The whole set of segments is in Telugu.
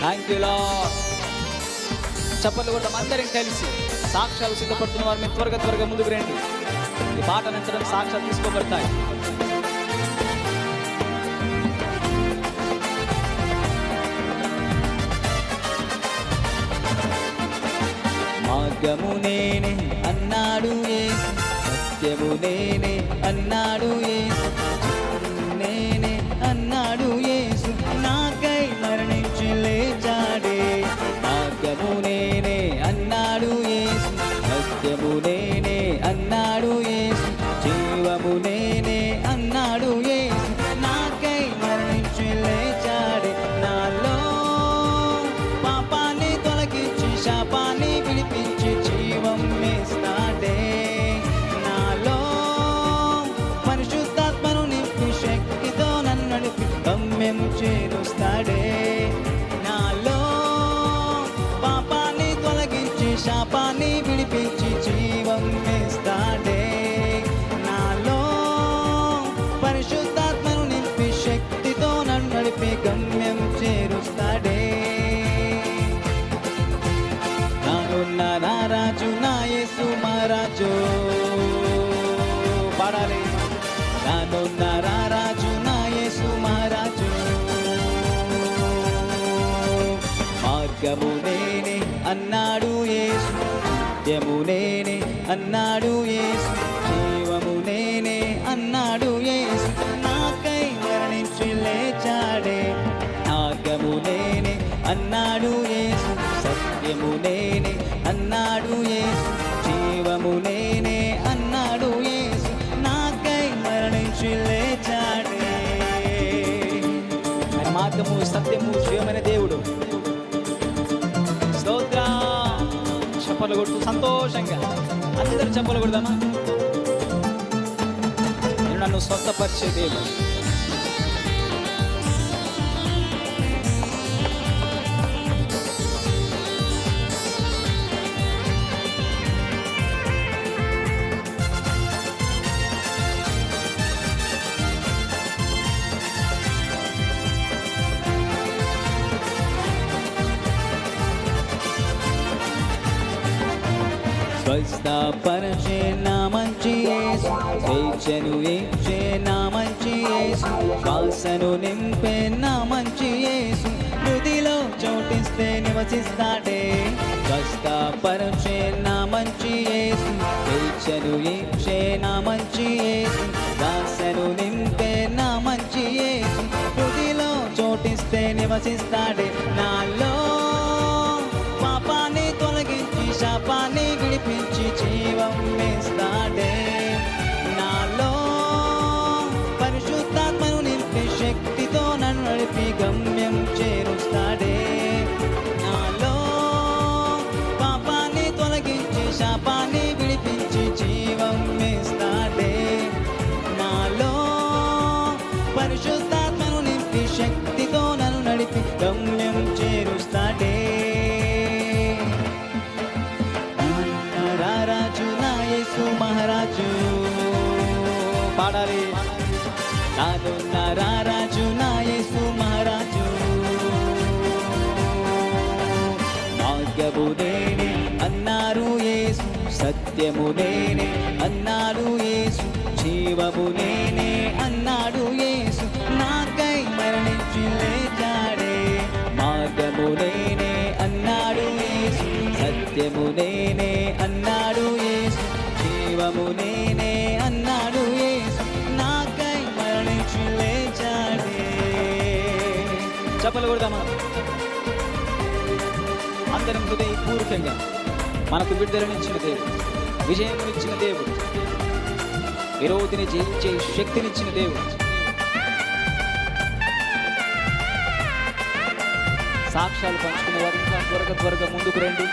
థ్యాంక్ యూ లా చెప్పలు కూడా అందరం కలిసి సాక్ష్యాలు సిద్ధపడుతున్న వారు మీరు త్వరగా త్వరగా ముందుకు రండి. ఈ పాట నచ్చడం సాక్ష్యాలు తీసుకోబడతాయి. మార్గము నేనే అన్నాడు సత్యము నేనే అన్నాడు నానున్న నా నా యేసు మహారాజు. మార్గము నేనే అన్నాడు యేసు సత్యము నేనే అన్నాడు యేసు. మార్గము సత్యము జీవమైన దేవుడు. స్తోత్ర. చెప్పలు కొడుతూ సంతోషంగా అందరు చెప్పలు కొడదామా? నన్ను స్వస్థపరిచే దేవుడు. స్వస్థపరచే నా మంచి యేసు స్వేచ్ఛను ఇచ్చే నా మంచి యేసు శ్వాసను నింపే నా మంచి యేసు హృదిలో చోటిస్తే నివసిస్తాడే. స్వస్థపరచే నా మంచి యేసు స్వేచ్ఛను ఇచ్చే నా మంచి యేసు శ్వాసను నింపే నా మంచి యేసు హృదిలో చోటిస్తే నివసిస్తాడే. నా సత్యము నేనే అన్నాడు యేసు. జీవము నేనే అన్నాడు యేసు. నాకై మరణించి లేచాడే. మార్గము నేనే అన్నాడు యేసు. సత్యము నేనే అన్నాడు యేసు. జీవము నేనే అన్నాడు యేసు. నాకై మరణించి లేచాడే. చెప్పలు కొడదామా? అందరం హృదయపూర్వకంగా మనకు విడుదలనిచ్చిన దేవుడు విజయమునిచ్చిన దేవుడు విరోధిని జయించే శక్తినిచ్చిన దేవుడు. సాక్ష్యాలు పంచుకునే వారు ఇంకా త్వరగా త్వరగా ముందుకు రండి.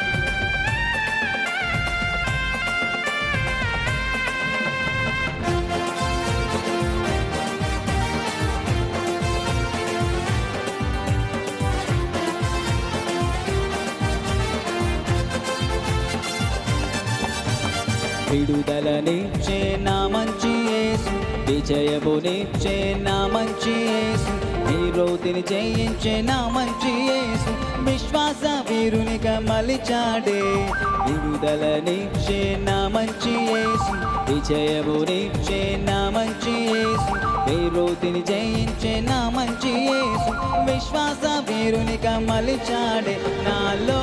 విడుదలనిచ్చే నా మంచి యేసు విజయమునిచ్చే నా మంచి యేసు పేరోతిని జయించే నా మంచి యేసు విశ్వాస వీరునిగా మలిచాడే. విడుదలనిచ్చే నా మంచి యేసు విజయమునిచ్చే నా మంచి యేసు పేరోతిని జయించే నా మంచి యేసు విశ్వాస వీరునిగా మలిచాడే. నాలో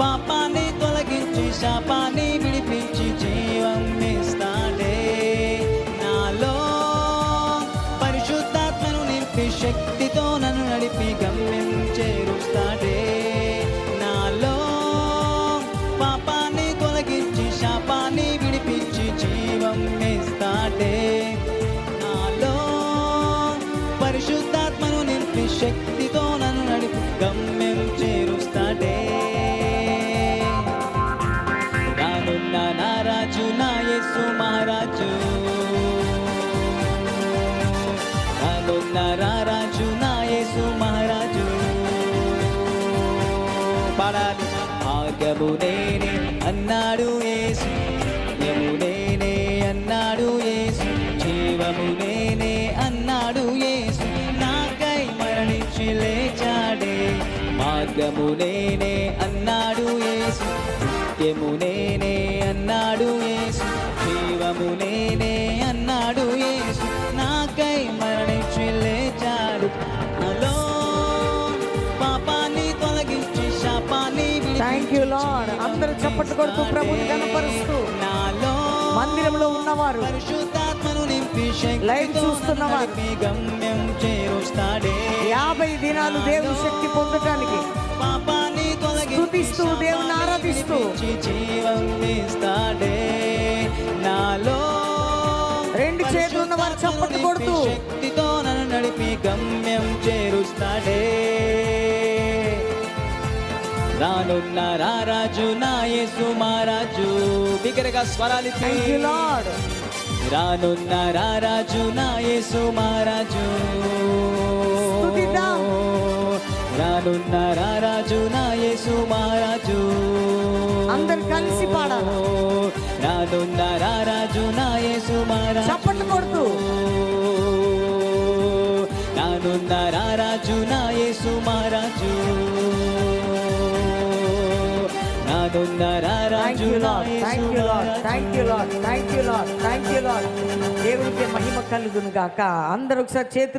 పాపాన్ని తొలగించి శాపా శక్తితో నన్ను నడిపి గమ్యం చేరుస్తాడే. రానున్న నా రాజు నా యేసు మహారాజు. రానున్న నా రాజు నా యేసు మహారాజు. పాడాలి భాగ్యము నేనే అన్నాడు యేసు. మార్గము నేనే అన్నాడు యేసు. నిత్యము నేనే అన్నాడు యేసు. జీవము నేనే అన్నాడు యేసు. నాకై మరణించి లేచాడు. నాలో పాపాన్ని తొలగించి శాపాన్ని థ్యాంక్ యూ లార్డ్ అందరూ చప్పట్లు కొడుతూ ప్రభుని కనపరుస్తూ నాలో మందిరంలో ఉన్నవారు. శక్తితో లైవ్ గమ్యం చేరుస్తాడే. యాభై దినాలు దేవుని శక్తి పొందటానికి స్తుతిస్తూ దేవుని ఆరాధిస్తూ. విడిపించి జీవం ఇస్తాడే. నాలో రెండు చేతులు ఉన్న వారు చప్పట్లు కొడుతూ. శక్తితో నన్ను నడిపి గమ్యం చేరుస్తాడే. రానున్న రారాజు నా యేసు మహారాజు. బిగ్గరగా స్వరాలి లార్డ్ రానున్న రారాజు నా యేసు మహారాజు. రానున్న రారాజు నా యేసు మహారాజు అందరు కలిసి పాడాలి. రానున్న రారాజు నా యేసు మహారాజు చప్పట్లు కొడుతూ. రానున్న రారాజు నా యేసు మహారాజు రానున్న థ్యాంక్ రారాజు యూ నా lord thank Yesu you lord మహారాజు. దేవునికి మహిమ కలుగును గాక అందరూ ఒకసారి చేతులు